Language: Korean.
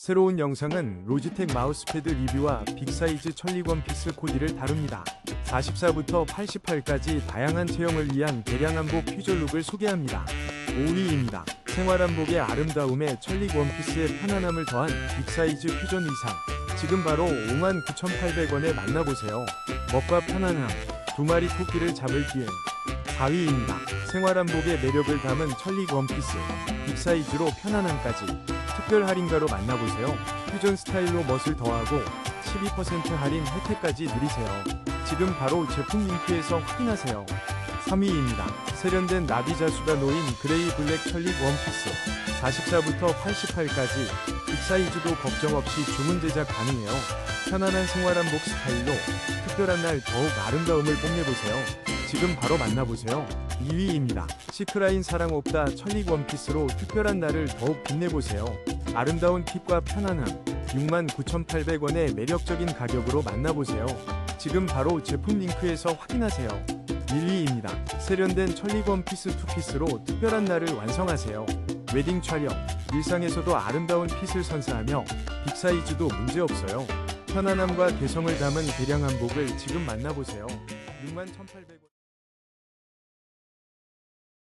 새로운 영상은 로지텍 마우스패드 리뷰와 빅사이즈 천리 원피스 코디를 다룹니다. 44부터 88까지 다양한 체형을 위한 개량한복 퓨전룩을 소개합니다. 5위입니다. 생활 한복의 아름다움에 천리 원피스의 편안함을 더한 빅사이즈 퓨전 의상. 지금 바로 59,800원에 만나보세요. 멋과 편안함, 두 마리 토끼를 잡을 기회. 4위입니다. 생활 한복의 매력을 담은 천리 원피스. 빅사이즈로 편안함까지. 특별 할인가로 만나보세요. 퓨전 스타일로 멋을 더하고 12% 할인 혜택까지 누리세요. 지금 바로 제품 링크에서 확인하세요. 3위입니다. 세련된 나비 자 수가 놓인 그레이 블랙 천리 원피스 44부터 88까지 빅사이즈도 걱정 없이 주문 제작 가능해요. 편안한 생활한복 스타일로 특별한 날 더욱 아름다움을 뽐내보세요. 지금 바로 만나보세요. 2위입니다. 시크라인 사랑 옵다 천리 원피스로 특별한 날을 더욱 빛내보세요. 아름다운 핏과 편안함 69,800원의 매력적인 가격으로 만나보세요. 지금 바로 제품 링크에서 확인하세요. 1위입니다. 세련된 천리 원피스 투피스로 특별한 날을 완성하세요. 웨딩 촬영, 일상에서도 아름다운 핏을 선사하며 빅사이즈도 문제없어요. 편안함과 개성을 담은 개량 한복을 지금 만나보세요. 61,800원